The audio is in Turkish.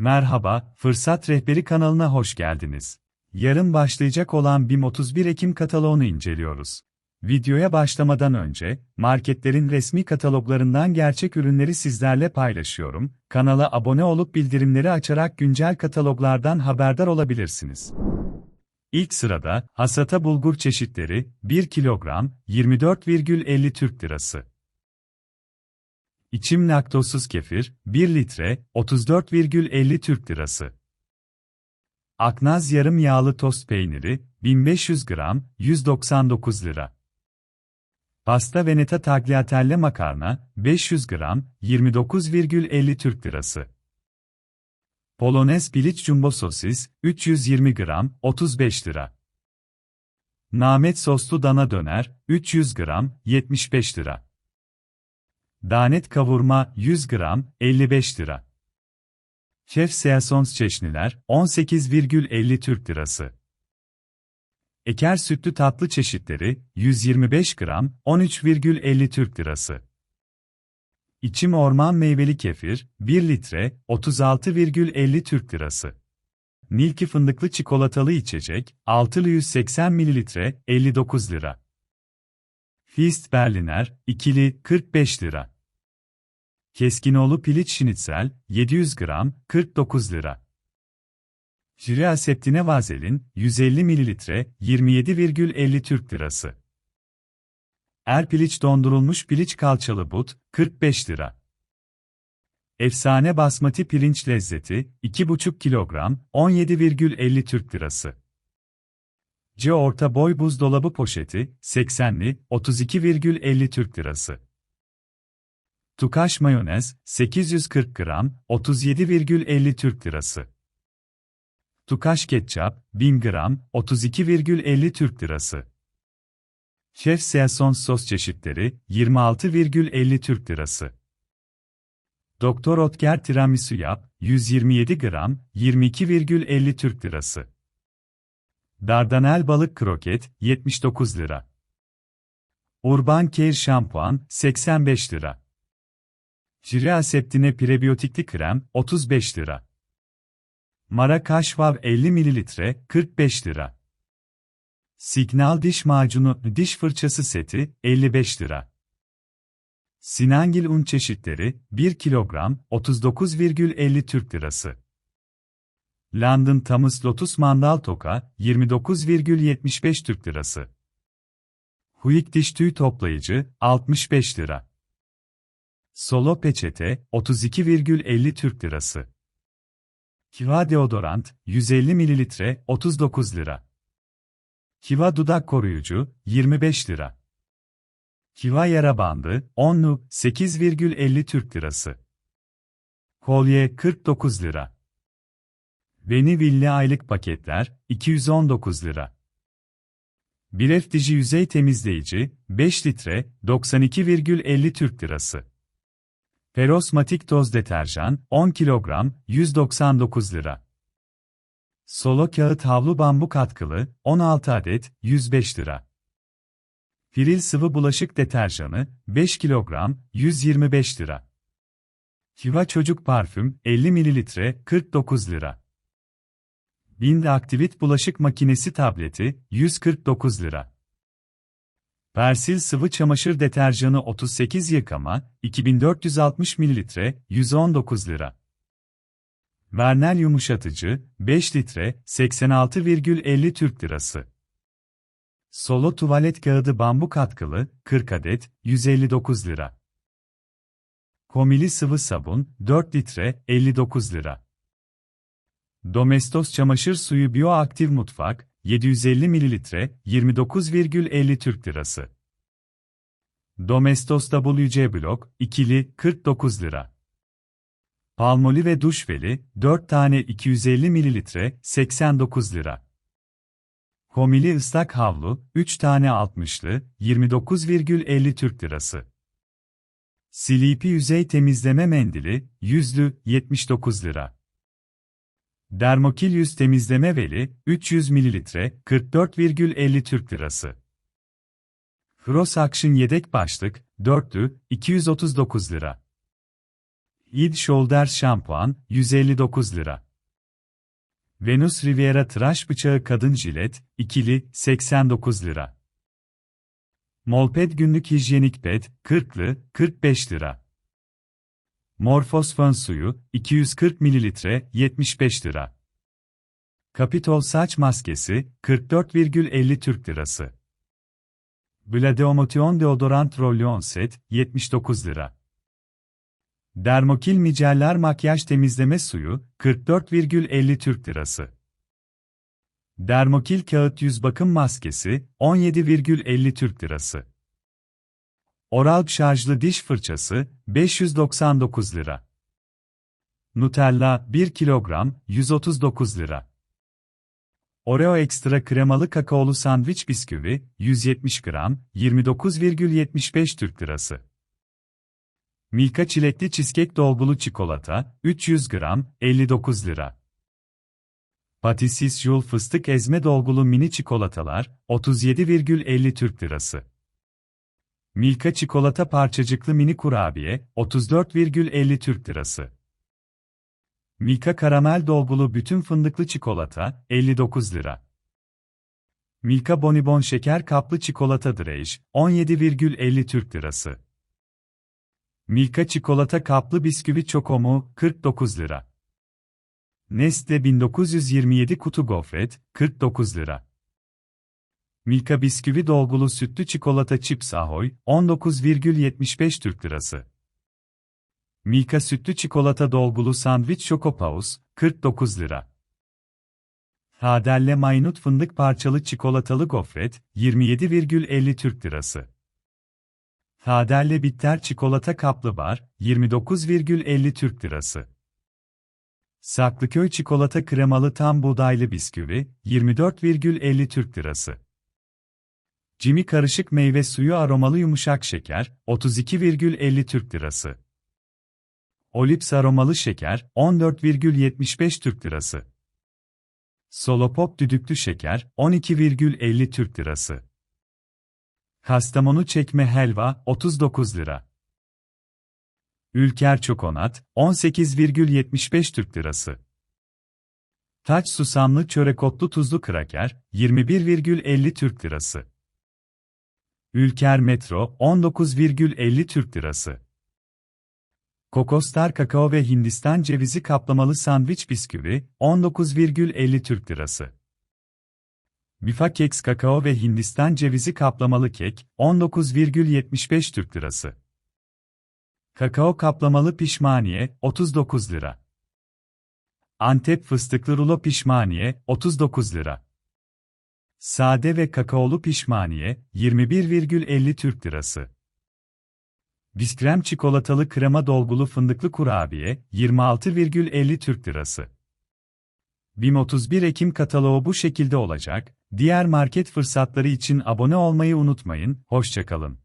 Merhaba, Fırsat Rehberi kanalına hoş geldiniz. Yarın başlayacak olan BİM 31 Ekim kataloğunu inceliyoruz. Videoya başlamadan önce, marketlerin resmi kataloglarından gerçek ürünleri sizlerle paylaşıyorum. Kanala abone olup bildirimleri açarak güncel kataloglardan haberdar olabilirsiniz. İlk sırada, hasata bulgur çeşitleri, 1 kilogram, 24,50 Türk Lirası. İçim laktozsuz kefir, 1 litre, 34,50 Türk Lirası. Aknaz yarım yağlı tost peyniri, 1500 gram, 199 lira. Pasta Veneta tagliatelle makarna, 500 gram, 29,50 Türk Lirası. Polonez piliç jumbo sosis, 320 gram, 35 lira. Namet soslu dana döner, 300 gram, 75 lira. Danet kavurma 100 gram 55 lira. Şef Seasons çeşniler 18,50 Türk lirası. Eker sütlü tatlı çeşitleri 125 gram 13,50 Türk lirası. İçim orman meyveli kefir 1 litre 36,50 Türk lirası. Milki fındıklı çikolatalı içecek 6'lı 180 mililitre 59 lira. Fist Berliner, ikili, 45 lira. Keskinoğlu piliç şinitsel, 700 gram, 49 lira. Jire aseptine vazelin, 150 mililitre, 27,50 Türk lirası. Er piliç dondurulmuş piliç kalçalı but, 45 lira. Efsane basmati pirinç lezzeti, 2,5 kilogram, 17,50 Türk lirası. C orta boy buzdolabı poşeti, 80'li, 32,50 Türk lirası. Tukaş mayonez, 840 gram, 37,50 Türk lirası. Tukaş ketçap, 1000 gram, 32,50 Türk lirası. Şef Season sos çeşitleri, 26,50 Türk lirası. Doktor Otker tiramisu yap, 127 gram, 22,50 Türk lirası. Dardanel balık kroket, 79 lira. Urban Care şampuan, 85 lira. Jire aseptine prebiyotikli krem, 35 lira. Mara Kaşvav 50 ml, 45 lira. Signal diş macunu, diş fırçası seti, 55 lira. Sinangil un çeşitleri, 1 kilogram, 39,50 Türk lirası. London Thames Lotus Mandal Toka, 29,75 Türk lirası. Huyik diş tüy toplayıcı, 65 lira. Solo peçete, 32,50 Türk lirası. Kiva deodorant, 150 ml, 39 lira. Kiva dudak koruyucu, 25 lira. Kiva yara bandı, 10'lu, 8,50 Türk lirası. Kolye, 49 lira. Beni Villi aylık paketler, 219 lira. Bir FDJ yüzey temizleyici, 5 litre, 92,50 Türk lirası. Ferosmatik toz deterjan, 10 kilogram, 199 lira. Solo kağıt havlu bambu katkılı, 16 adet, 105 lira. Firil sıvı bulaşık deterjanı, 5 kilogram, 125 lira. Kiva çocuk parfüm, 50 mililitre, 49 lira. Bind Aktivit bulaşık makinesi tableti, 149 lira. Persil sıvı çamaşır deterjanı 38 yıkama, 2460 ml, 119 lira. Vernel yumuşatıcı, 5 litre, 86,50 Türk lirası. Solo tuvalet kağıdı bambu katkılı, 40 adet, 159 lira. Komili sıvı sabun, 4 litre, 59 lira. Domestos çamaşır suyu bioaktif mutfak, 750 mililitre, 29,50 Türk lirası. Domestos WC Blok, ikili, 49 lira. Palmolive duş veli, 4 tane 250 mililitre, 89 lira. Komili ıslak havlu, 3 tane 60'lı, 29,50 Türk lirası. Sleepy yüzey temizleme mendili, yüzlü, 79 lira. Dermokil yüz temizleme veli, 300 ml, 44,50 Türk lirası. Frost Action yedek başlık, 4'lü, 239 lira. Id Shoulders şampuan 159 lira. Venus Riviera tıraş bıçağı kadın jilet ikili 89 lira. Molped günlük hijyenik ped 40'lı 45 lira. Morphos fön suyu 240 ml 75 lira. Capitol saç maskesi 44,50 Türk lirası. Bladeomotion deodorant roll set 79 lira. Dermokil miceller makyaj temizleme suyu 44,50 Türk lirası. Dermokil kağıt yüz bakım maskesi 17,50 Türk lirası. Oral şarjlı diş fırçası 599 lira. Nutella 1 kilogram 139 lira. Oreo ekstra kremalı kakaolu sandviç bisküvi 170 gram 29,75 Türk lirası. Milka çilekli cheesecake dolgulu çikolata 300 gram 59 lira. Patisis Jul fıstık ezme dolgulu mini çikolatalar 37,50 Türk lirası. Milka çikolata parçacıklı mini kurabiye 34,50 Türk lirası. Milka karamel dolgulu bütün fındıklı çikolata 59 lira. Milka bonibon şeker kaplı çikolata drej 17,50 Türk lirası. Milka çikolata kaplı bisküvi çokomu 49 lira. Nestle 1927 kutu gofret 49 lira. Milka bisküvi dolgulu sütlü çikolata Chips Ahoy 19,75 Türk lirası. Milka sütlü çikolata dolgulu sandviç Chocopaus 49 lira. Hadelle Maynut fındık parçalı çikolatalı gofret 27,50 Türk lirası. Hadelle bitter çikolata kaplı bar 29,50 Türk lirası. Saklıköy çikolata kremalı tam buğdaylı bisküvi 24,50 Türk lirası. Jimmy karışık meyve suyu aromalı yumuşak şeker 32,50 Türk lirası. Olips aromalı şeker 14,75 Türk lirası. Solopop düdüklü şeker 12,50 Türk lirası. Kastamonu çekme helva 39 lira. Ülker çokonat 18,75 Türk lirası. Taç susamlı çörek otlu tuzlu kraker 21,50 Türk lirası. Ülker Metro 19,50 Türk lirası. Kokostar kakao ve Hindistan cevizi kaplamalı sandviç bisküvi 19,50 Türk lirası. Bifa Keks kakao ve Hindistan cevizi kaplamalı kek 19,75 Türk lirası. Kakao kaplamalı pişmaniye 39 lira. Antep fıstıklı rulo pişmaniye 39 lira. Sade ve kakaolu pişmaniye 21,50 Türk lirası. Biskrem çikolatalı krema dolgulu fındıklı kurabiye 26,50 Türk lirası. BİM 31 Ekim kataloğu bu şekilde olacak. Diğer market fırsatları için abone olmayı unutmayın. Hoşçakalın.